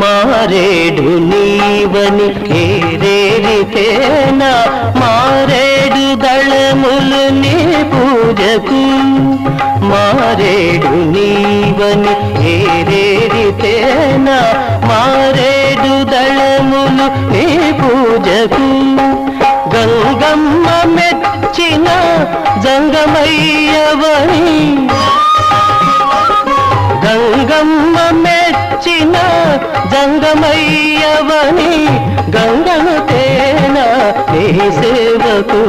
మారేడు నీవని కేరేరితేనా మారేడు దళములు నీ పూజకు మారేడు నీవని కేరేరితేనా మారేడు దళములు నీ పూజకు గంగమ్మ మెచ్చిన జంగమయ్యవని గంగమ్మ మె వచ్చిన జంగమయ్యవని గంగను తేన నీ సేవకు.